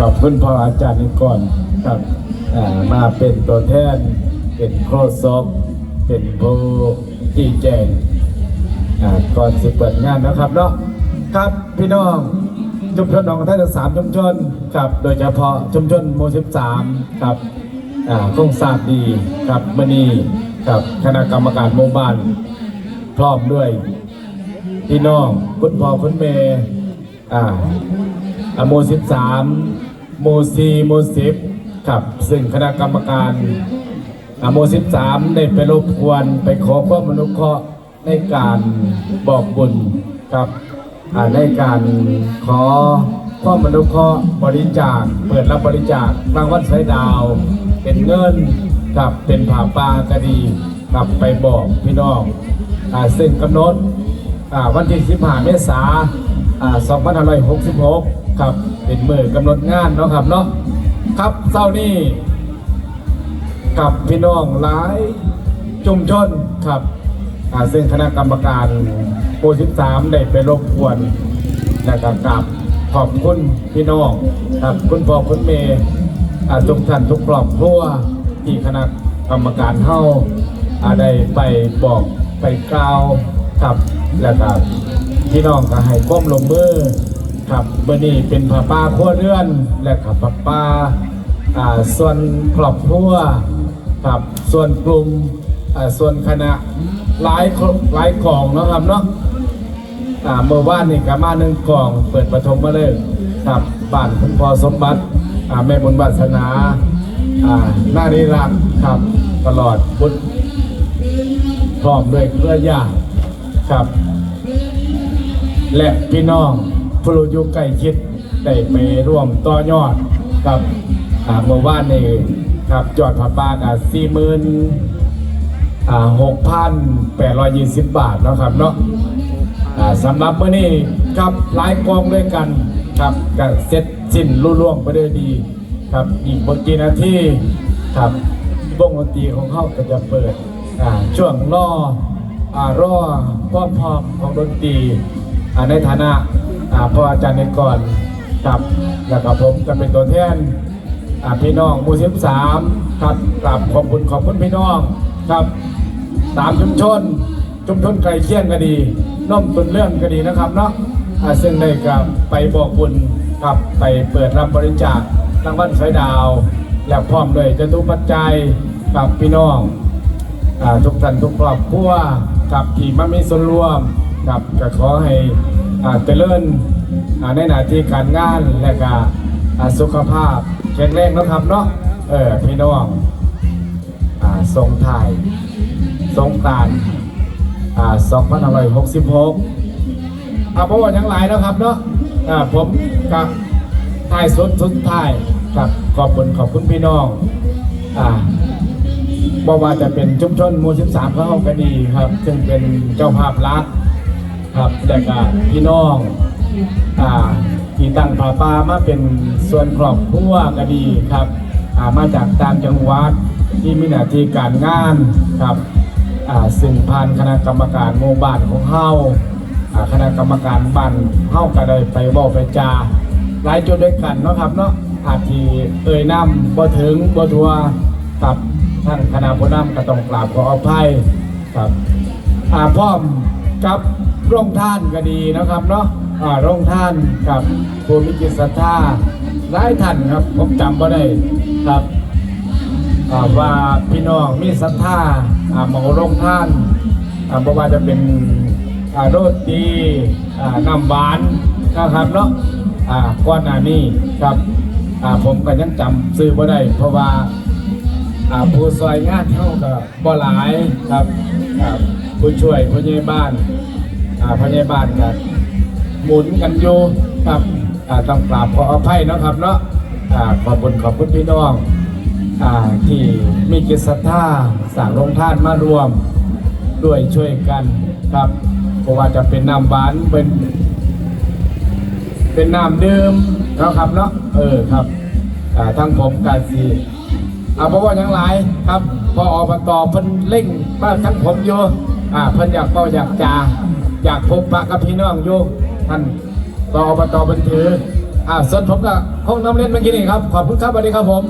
ขอบคุณพ่ออาจารย์นิกรครับมาเป็นตัวแทน เป็นโครศกเป็นผู้ที่แจงก่อนสิเปิดงานนะครับเนาะครับพี่น้องชุมชนหนองกระทะทั้งสามชุมชนครับโดยเฉพาะชุมชนโมสิบสามครับอ่าคงทราบดีครับมณีครับคณะกรรมการหมู่บ้านพร้อมด้วยพี่น้องคุณพ่อคุณแม่อ่าอ่าโมสิบสาม โมซีโมสิบครับซึ่งคณะกรรมการโมสิบสามได้ไปรบกวนไปขอความอนุเคราะห์ในการบอกบุญครับอ่าในการขอความอนุเคราะห์บริจาค เปิดรับบริจาครางวัลสายดาว เป็นเงินครับเป็นผ่าปลากระดีครับไปบอกพี่น้องอ่าซึ่งกำหนดอ่าวันที่15เมษายน อ่า2566 ครับ เป็นมือกำหนดงานเนาะครับเนาะ ครับเช้านี้กับพี่น้องหลายชุมชนครับอ่าซึ่งคณะกรรมการโปร13 ได้ไปรบกวนและก็กราบขอบคุณพี่น้องครับคุณพ่อคุณเมย์อ่าทุกท่านทุกครอบครัวที่คณะกรรมการเฮาอ่าได้ไปบอกไปกล่าวครับ แล้วก็ พี่น้องก็ให้ก้มลงมือครับเบอร์นี้เป็นผ้าป้าครัวเรือน และกับผ้าป้าอ่าส่วนครอบครัวครับส่วนกลุ่มอ่าส่วนคณะหลายหลายกล่องเนาะครับเนาะอ่าเมื่อวานนี่กมาหนึ่งกล่อง เปิดประทมมาเลยครับบ้านคุณพ่อสมบัติอ่าแม่บุญวาสนาอ่านารีรักครับ ตลอดบุญพร้อมด้วยเครือญาติครับ และพี่น้องผู้รู้อยู่ใกล้ชิดได้ไปร่วมต่อยอดกับอ่าเมื่อวานนี่ครับจอดผ้าป่ากับสี่หมื่นหกพันแปดร้อยยี่สิบบาทนะครับเนาะสำหรับมื้อนี้ครับหลายกองด้วยกันครับก็เสร็จสิ้นรุ่ล่วงไปด้วยดีครับอีกบทกีนาทีครับวงดนตรีของเขาก็จะเปิดช่วงรออารอความพร้อมของดนตรี ในฐานะพ่ออาจารย์ในก่อนครับแล้วก็ผมจะเป็นตัวแทนพี่น้องมูสิบสามครับกราบขอบคุณขอบคุณพี่น้องครับตามชุมชน ชุมชนไกลเคียงก็ดีน้อมตุนเรื่องก็ดีนะครับเนาะอ่าซึ่งได้กับไปบอกบุญครับไปเปิดรับบริจาครางวัลสายดาว และพร้อมด้วยจตุปัจจัยกับพี่น้องอทุกท่านทุกครอบครัวกับที่มามีส่วนร่วม กับก็ขอให้เจริญในหน้าที่การงานและก็สุขภาพแข็งแรงนะครับเนาะเออพี่น้องอทรงไทายสงกรารอ่า2566อาเพราะว่าทั้งหลายนะครับเนาะผมกับท้ายสุดสุดท้ายครับขอบคุณขอบคุณพี่น้องอ่าบอกว่าจะเป็นชุมชนมู่13เขาก็ดีครับ ซึ่งเป็นเจ้าภาพรัก ครับแต่ก็พี่น้องอ่าที่ตั้งป่าปามาเป็นส่วนครอบครัวก็ดีครับอ่ามาจากต่างจังหวัดที่มีหน้าที่การงานครับอ่าซึ่งผ่านคณะกรรมการหมู่บ้านของเฮาอ่าคณะกรรมการบ้านเฮาก็ได้ไปบอกไปจาหลายจุดด้วยกันเนาะครับเนาะอาจที่เอ่ยน้ำบ่ถึงบ่ทัวกับท่านคณะผู้นำก็ต้องกราบขออภัยครับอ่าพร้อมกับ โรงท่านก็ดีนะครับเนาะอ่าโรงท่านกับผู้มีจิตศรัทธาหลายท่านครับ ผมจำบ่ได้ครับอ่าว่าพี่น้องมีศรัทธาอ่าหมอโรงท่านอ่าบ่ว่าจะเป็นอ่าโรตีอ่าน้ำหวานนะครับเนาะอ่าก่อนหน้านี้ครับอ่าผมก็ยังจำซื้อบ่ได้เพราะว่าอ่าผู้ซอยงานเท่ากับบ่หลายครับผู้ช่วยผู้ใหญ่บ้าน อ่าผู้ใหญ่บ้านกันหมุนกันอยู่ครับอ่าต้องกราบขออภัยเนาะครับเนาะอ่าขอบคุณขอบคุณพี่น้องอ่าที่มีกิจศรัทธาสั่งลงท่านมารวมด้วยช่วยกันครับเพราะว่าจะเป็นน้ำหวานเป็นเป็นน้ำดื่มเนาะครับเนาะเออครับอ่าทั้งผมกาสีอ่าเพราะว่าทั้งหลายครับพออบตเพิ่นเร่งบ้านทั้งผมอยู่อ่าเพิ่นอยากเป้าอยากจา อยากพบปะกับพี่น้องอยู่ท่านตอบตบันถืออ่าส่วนผมกับห้องน้ำเล่นเมื่อกี้นี่ครับ ขอบคุณครับสวัสดีครับผม